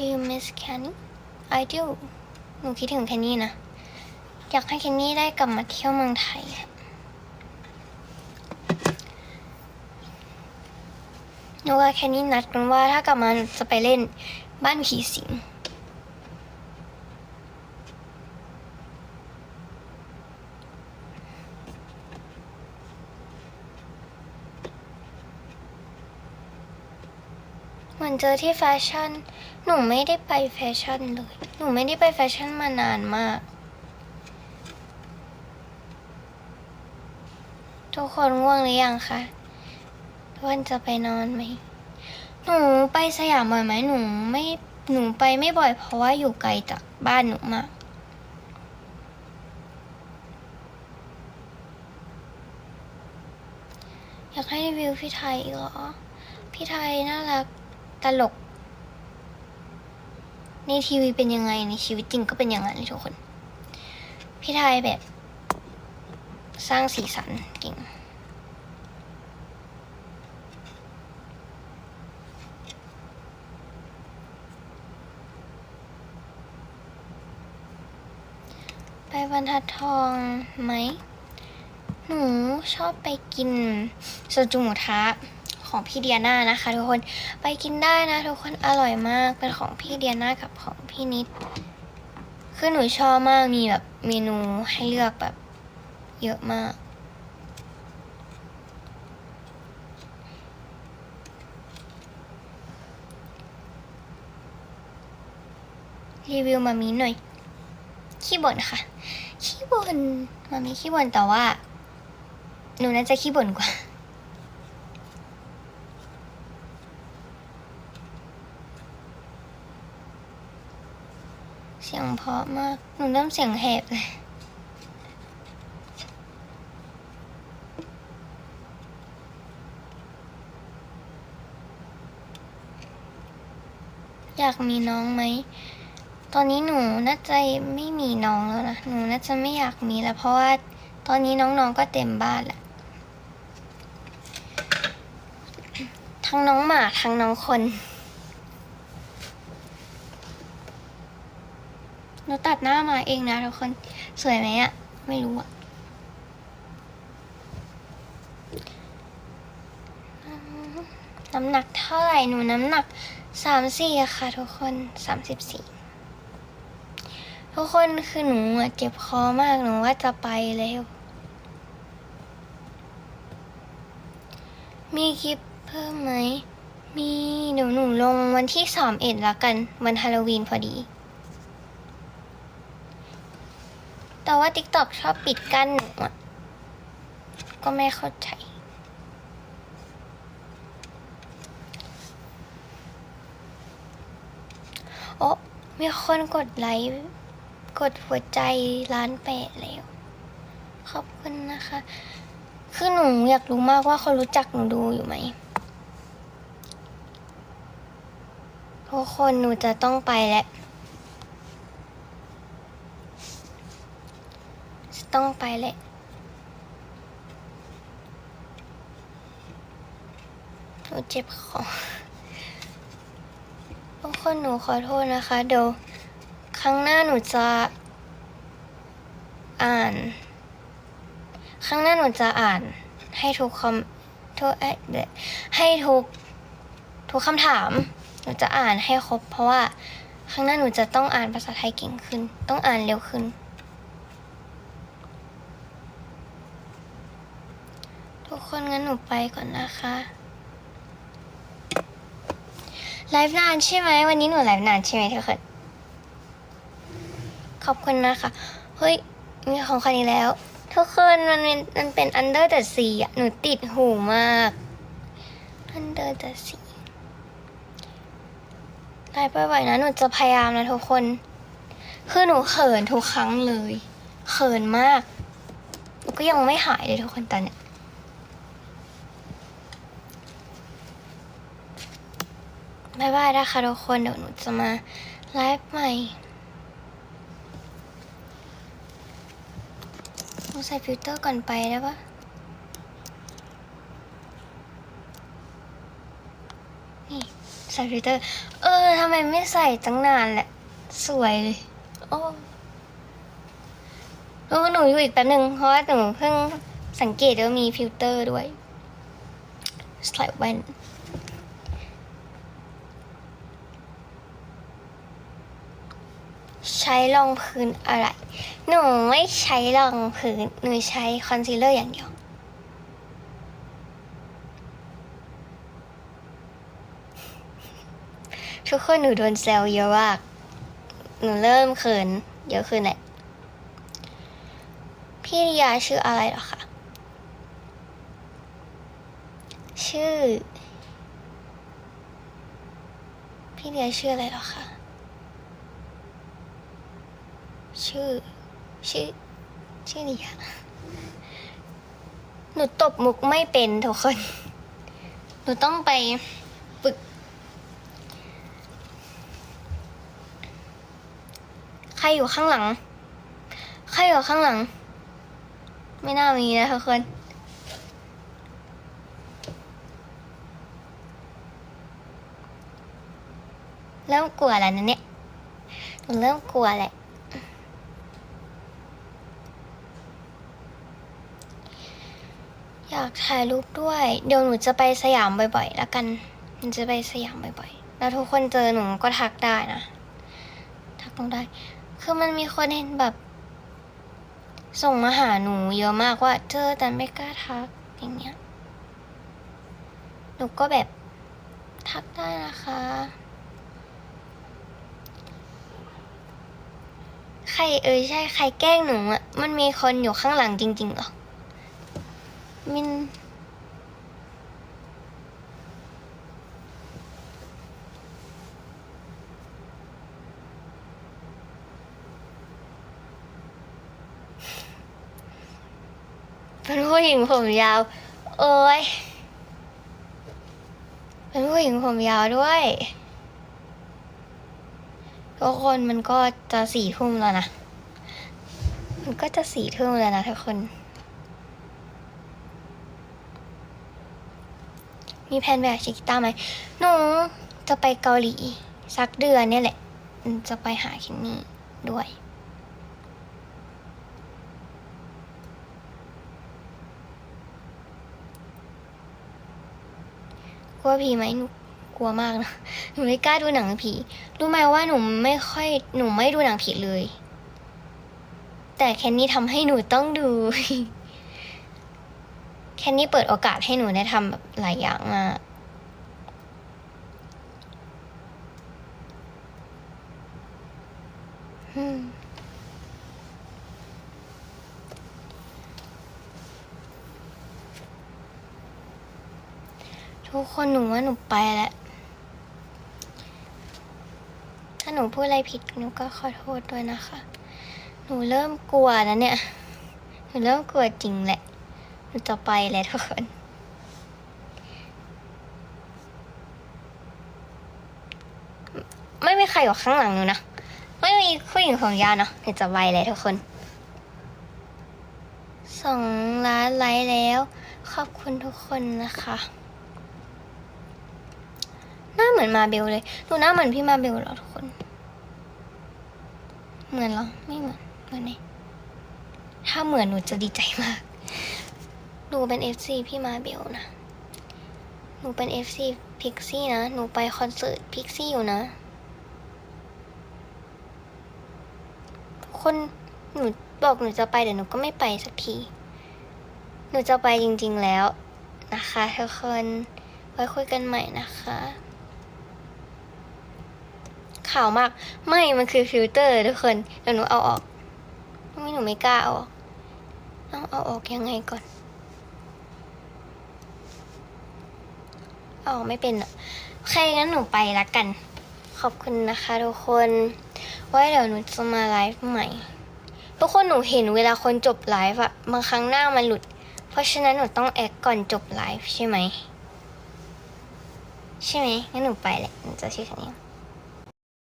Do you miss Kenny I do หนูคิดถึงแคนนี่นะ อยากให้แคนนี่ได้กลับมาเที่ยวเมืองไทย หนูกับแคนนี่นัดกันว่าถ้ากลับมาจะไปเล่นบ้านผีสิง มือนเจอที่แฟชั่น หนูไม่ได้ไปแฟชั่นเลย หนูไม่ได้ไปแฟชั่นมานานมาก ทุกคนง่วงหรือยังคะทุกคนจะไปนอนไหม หนูไปสยามบ่อยไหม หนูไม่ หนูไปไม่บ่อยเพราะว่าอยู่ไกลจากบ้านหนูมากอยากให้รีวิวพี่ไทยอีกเหรอ พี่ไทยน่ารัก ตลก ในทีวีเป็นยังไงในชีวิตจริงก็เป็นอย่างนั้นเลยทุกคน พี่ไทยแบบ สร้างสีสันเก่งไปบรรทัดทองไหม หนูชอบไปกินโซจูหมูทะ ของพี่เดียน่านะคะ ทุกคนไปกินได้นะ ทุกคนอร่อยมากเป็นของพี่เดียน่ากับของพี่นิดคือหนูชอบมากมีแบบเมนูให้เลือกแบบเยอะมากรีวิวมามีหน่อย ขี้บ่นค่ะ ขี้บ่นมามีขี้บ่นแต่ว่า หนูน่าจะขี้บ่นกว่า สียงเพราะมาก หนูเริ่มเสียงแหบเลยอยากมีน้องไหม ตอนนี้หนูน่าจะไม่มีน้องแล้วนะ หนูน่าจะไม่อยากมีแล้ว เพราะว่าตอนนี้น้องๆก็เต็มบ้านแหละทั้งน้องหมาทั้งน้องคน นูตัดหน้ามาเองนะทุกคน สวยไหมอะไม่รู้อะน้ำหนักเท่าไหร่หนูน้ำหนักสามสี่ค่ะ ทุกคนสามสิบสี่ทุกคนคือหนูอะเจ็บคอมากหนูว่าจะไปแล้ว มีคลิปเพิ่มไหม มีเดี๋ยวหนูลงวันที่สามเอ็ดละกัน วันฮาโลวีนพอดี แต่ว่า TikTok ชอบปิดกั้นหนูอะก็ไม่เข้าใจ โอ้มีคนกดไลค์กดหัวใจล้านแปดแล้ว ขอบคุณนะคะ คือหนูอยากรู้มากว่าเขารู้จักหนูดูอยู่ไหมทุกคนหนูจะต้องไปแล้ว จะ ต้องไปแหละหนูเจ็บคอทุกคนหนูขอโทษนะคะ เดี๋ยว ครั้งหน้าหนูจะ อ่าน ครั้งหน้าหนูจะอ่าน ให้ทุกคอมทุกให้ทุกทุกคำถาม หนูจะอ่านให้ครบ เพราะว่า ครั้งหน้าหนูจะต้องอ่านภาษาไทยเก่งขึ้น ต้องอ่านเร็วขึ้น ทุกคนงั้นหนูไปก่อนนะคะไลฟ์นานใช่ไหมวันนี้หนูไลฟ์นานใช่ไหมทุกคนขอบคุณนะคะ เฮ้ย มีของคันนี้แล้ว ทุกคนมันเป็นมันเป็น under the sea อะหนูติดหูมาก under the sea ไลฟ์บ่อยๆนะ หนูจะพยายามนะทุกคน คือหนูเขินทุกครั้งเลย เขินมาก หนูก็ยังไม่หายเลยทุกคนตอนเนี้ย บายบายนะคะทุกคนเดี๋ยวหนูจะมาไลฟ์ใหม่หนูใส่ฟิลเตอร์ก่อนไปได้ปะนี่ใส่ฟิลเตอร์ เออทำไมไม่ใส่ตั้งนานแหละ สวยเลย โอ้ดูหนูอยู่อีกแป๊บนึงเพราะว่าหนูเพิ่งสังเกตว่ามีฟิลเตอร์ด้วยใส่แว่น ช้รองพื้นอะไร หนูไม่ใช้รองพื้น หนูใช้คอนซีลเลอร์อย่างเดียว ทุกคนหนูโดนแซวเยอะมาก หนูเริ่มเขินเยอะขึ้นแหละ พี่ริยาชื่ออะไรเหรอคะ ชื่อ พี่ริยาชื่ออะไรเหรอคะ ชื่อ ชื่อ ชื่อริยาหนูตบมุกไม่เป็นทุกคน หนูต้องไปฝึก ใครอยู่ข้างหลัง ใครอยู่ข้างหลัง ไม่น่ามีนะทุกคนเริ่มกลัวแล้วนะเนี่ยหนูเริ่มกลัวแหละ อยากถ่ายรูปด้วย เดี๋ยวหนูจะไปสยามบ่อยๆ แล้วกัน หนูจะไปสยามบ่อยๆ แล้วทุกคนเจอหนูก็ทักได้นะ ทักหนูได้ คือมันมีคนเห็นแบบ ส่งมาหาหนูเยอะมากว่าเจอแต่ไม่กล้าทักอย่างเงี้ย หนูก็แบบทักได้นะคะ ใครเอ่ยใช่ใครแกล้งหนูอะมันมีคนอยู่ข้างหลังจริงๆหรอ มิน เป็นผู้หญิงผมยาวโอ้ย เป็นผู้หญิงผมยาวด้วยทุกคนมันก็จะสี่ทุ่มแล้วนะ มันก็จะสี่ทุ่มแล้วนะทุกคน มีแผนไปกับชิกิต้าไหม หนูจะไปเกาหลี สักเดือนเนี่ยแหละ จะไปหาคินนี่ด้วย กลัวผีไหมหนูกลัวมากนะ หนูไม่กล้าดูหนังผี รู้ไหมว่าหนูไม่ค่อย หนูไม่ดูหนังผีเลย แต่แคนนี่ทำให้หนูต้องดู แคนนี่เปิดโอกาสให้หนูได้ทำแบบหลายอย่างมากทุกคนหนูว่าหนูไปแล้ว ถ้าหนูพูดอะไรผิดหนูก็ขอโทษด้วยนะคะ หนูเริ่มกลัวแล้วเนี่ย หนูเริ่มกลัวจริงแหละ หนูจะไปแล้วทุกคนไม่มีใครอยู่ข้างหลังหนูนะ ไม่มีผู้หญิงของยาวเนาะหนูจะไปแล้วทุกคนสองล้านไลค์แล้ว ขอบคุณทุกคนนะคะ หน้าเหมือนมาเบลเลยดูหน้าเหมือนพี่มาเบลเหรอทุกคน เหมือนเหรอ ไม่เหมือนเหมือนไหมถ้าเหมือนหนูจะดีใจมาก หนูเป็น FC พี่มาเบลนะ หนูเป็น FC พิกซี่นะ หนูไปคอนเสิร์ตพิกซี่อยู่นะ คนหนูบอกหนูจะไปแต่หนูก็ไม่ไปสักที หนูจะไปจริงๆแล้วนะคะทุกคนไว้คุยกันใหม่นะคะข่าวมาก ไม่มันคือฟิลเตอร์ทุกคนเดี๋ยวหนูเอาออกไม่หนูไม่กล้าเอาออกต้องเอาออกยังไงก่อน อ๋อไม่เป็นอะโอเคงั้นหนูไปละกัน ขอบคุณนะคะทุกคนไว้เดี๋ยวหนูจะมาไลฟ์ใหม่ ทุกคนหนูเห็นเวลาคนจบไลฟ์อะบางครั้งหน้ามันหลุด เพราะฉะนั้นหนูต้องแอคก่อนจบไลฟ์ใช่ไหมใช่ไหมงั้นหนูไปแหละหนูจะชื่อคันนี้